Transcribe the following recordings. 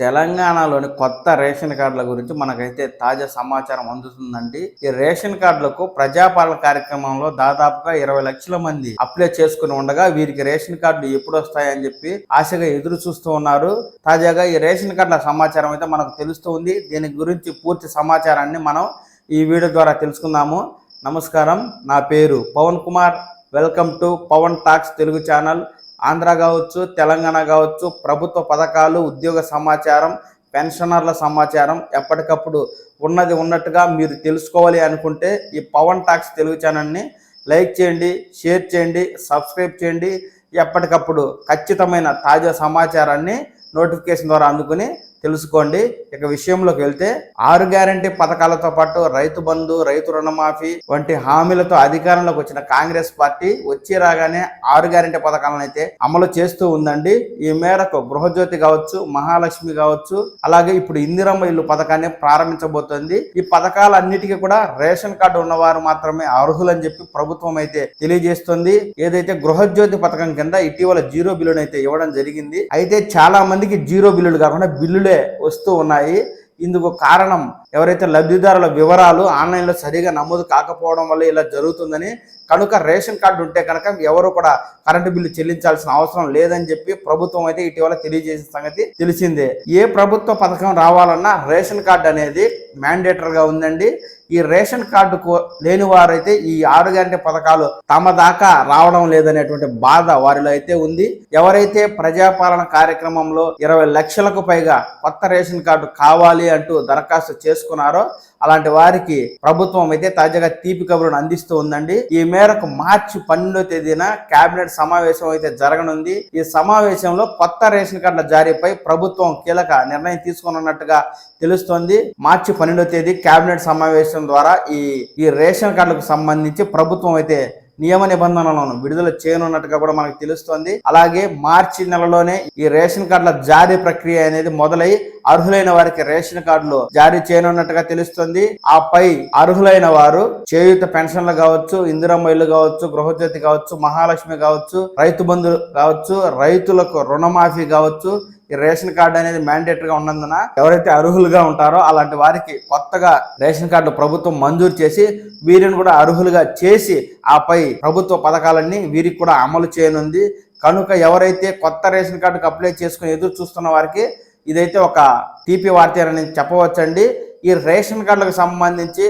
తెలంగాణలోని కొత్త రేషన్ కార్డుల గురించి మనకైతే తాజా సమాచారం అందుతుందండి. ఈ రేషన్ కార్డులకు ప్రజాపాలన కార్యక్రమంలో దాదాపుగా ఇరవై లక్షల మంది అప్లై చేసుకుని ఉండగా వీరికి రేషన్ కార్డులు ఎప్పుడు వస్తాయని చెప్పి ఆశగా ఎదురు చూస్తూ ఉన్నారు. తాజాగా ఈ రేషన్ కార్డుల సమాచారం అయితే మనకు తెలుస్తూ ఉంది. దీని గురించి పూర్తి సమాచారాన్ని మనం ఈ వీడియో ద్వారా తెలుసుకుందాము. నమస్కారం. నా పేరు Pavan Kumar. Welcome to Pavan talks Telugu channel. Andhra కావచ్చు తెలంగాణ కావచ్చు ప్రభుత్వ పథకాలు ఉద్యోగ సమాచారం పెన్షనర్ల సమాచారం ఎప్పటికప్పుడు ఉన్నది ఉన్నట్టుగా మీరు తెలుసుకోవాలి అనుకుంటే ఈ పవన్ టాక్స్ తెలుగు ఛానల్ని లైక్ చేయండి షేర్ చేయండి సబ్స్క్రైబ్ చేయండి. ఎప్పటికప్పుడు ఖచ్చితమైన తాజా సమాచారాన్ని నోటిఫికేషన్ ద్వారా అందుకుని తెలుసుకోండి. ఇక విషయంలోకి వెళ్తే ఆరు గ్యారంటీ పథకాలతో పాటు రైతు బంధు రైతు రుణమాఫీ వంటి హామీలతో అధికారంలోకి వచ్చిన కాంగ్రెస్ పార్టీ వచ్చి రాగానే ఆరు గ్యారంటీ పథకాలను అయితే అమలు చేస్తూ ఉందండి. ఈ మేరకు గృహజ్యోతి కావచ్చు మహాలక్ష్మి కావచ్చు అలాగే ఇప్పుడు ఇందిరమ్మ ఇల్లు పథకాన్ని ప్రారంభించబోతోంది. ఈ పథకాలన్నిటికీ కూడా రేషన్ కార్డు ఉన్నవారు మాత్రమే అర్హులని చెప్పి ప్రభుత్వం అయితే తెలియజేస్తుంది. ఏదైతే గృహజ్యోతి పథకం కింద ఇటీవల జీరో బిల్లును అయితే ఇవ్వడం జరిగింది అయితే చాలా మందికి జీరో బిల్లులు కాకుండా బిల్లులు వస్తూ ఉన్నాయి. ఇందుకు కారణం ఎవరైతే లబ్ధిదారుల వివరాలు ఆన్లైన్లో సరిగా నమోదు కాకపోవడం వల్ల ఇలా జరుగుతుందని కనుక రేషన్ కార్డు ఉంటే కనుక ఎవరు కూడా కరెంటు బిల్లు చెల్లించాల్సిన అవసరం లేదని చెప్పి ప్రభుత్వం అయితే ఇటీవల తెలియజేసిన సంగతి తెలిసిందే. ఏ ప్రభుత్వ పథకం రావాలన్నా రేషన్ కార్డు అనేది మ్యాండేటరీగా ఉందండి. ఈ రేషన్ కార్డు లేని వారైతే ఈ ఆరు గంటల పథకాలు తమ దాకా రావడం లేదనేటువంటి బాధ వారిలో అయితే ఉంది. ఎవరైతే ప్రజాపాలన కార్యక్రమంలో ఇరవై లక్షలకు పైగా కొత్త రేషన్ కార్డు కావాలి అంటూ దరఖాస్తు చేసుకున్నారో అలాంటి వారికి ప్రభుత్వం అయితే తాజాగా తీపి కబురును అందిస్తూ ఉందండి. ఈ మేరకు మార్చి పన్నెండో తేదీన కేబినెట్ సమావేశం అయితే జరగనుంది. ఈ సమావేశంలో కొత్త రేషన్ కార్డుల జారీపై ప్రభుత్వం కీలక నిర్ణయం తీసుకున్నట్టుగా తెలుస్తోంది. మార్చి పన్నెండో తేదీ కేబినెట్ సమావేశం ద్వారా ఈ ఈ రేషన్ కార్డులకు సంబంధించి ప్రభుత్వం అయితే నియమ నిబంధనలను విడుదల చేయనున్నట్టుగా కూడా మనకు తెలుస్తోంది. అలాగే మార్చి నెలలోనే ఈ రేషన్ కార్డుల జారీ ప్రక్రియ అనేది మొదలై అర్హులైన వారికి రేషన్ కార్డులు జారీ చేయనున్నట్టుగా తెలుస్తుంది. ఆపై అర్హులైన వారు చేయూత పెన్షన్లు కావచ్చు ఇందిరమ్మ ఇల్లు కావచ్చు గృహజ్యోతి కావచ్చు మహాలక్ష్మి కావచ్చు రైతు బంధు కావచ్చు రైతులకు రుణమాఫీ కావచ్చు ఈ రేషన్ కార్డు అనేది మ్యాండేటరీగా ఉన్నందున ఎవరైతే అర్హులుగా ఉంటారో అలాంటి వారికి కొత్తగా రేషన్ కార్డు ప్రభుత్వం మంజూరు చేసి వీరిని కూడా అర్హులుగా చేసి ఆపై ప్రభుత్వ పథకాలన్నీ వీరికి కూడా అమలు చేయనుంది. కనుక ఎవరైతే కొత్త రేషన్ కార్డుకు అప్లై చేసుకుని ఎదురు చూస్తున్న వారికి ఇదైతే ఒక టీపీ వార్త అని చెప్పవచ్చండి. ఈ రేషన్ కార్డులకు సంబంధించి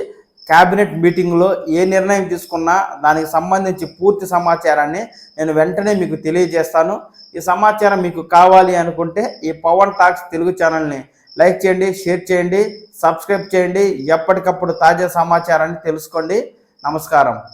క్యాబినెట్ మీటింగ్లో ఏ నిర్ణయం తీసుకున్నా దానికి సంబంధించి పూర్తి సమాచారాన్ని నేను వెంటనే మీకు తెలియజేస్తాను. ఈ సమాచారం మీకు కావాలి అనుకుంటే ఈ పవన్ టాక్స్ తెలుగు ఛానల్ని లైక్ చేయండి షేర్ చేయండి సబ్స్క్రైబ్ చేయండి. ఎప్పటికప్పుడు తాజా సమాచారాన్ని తెలుసుకోండి. నమస్కారం.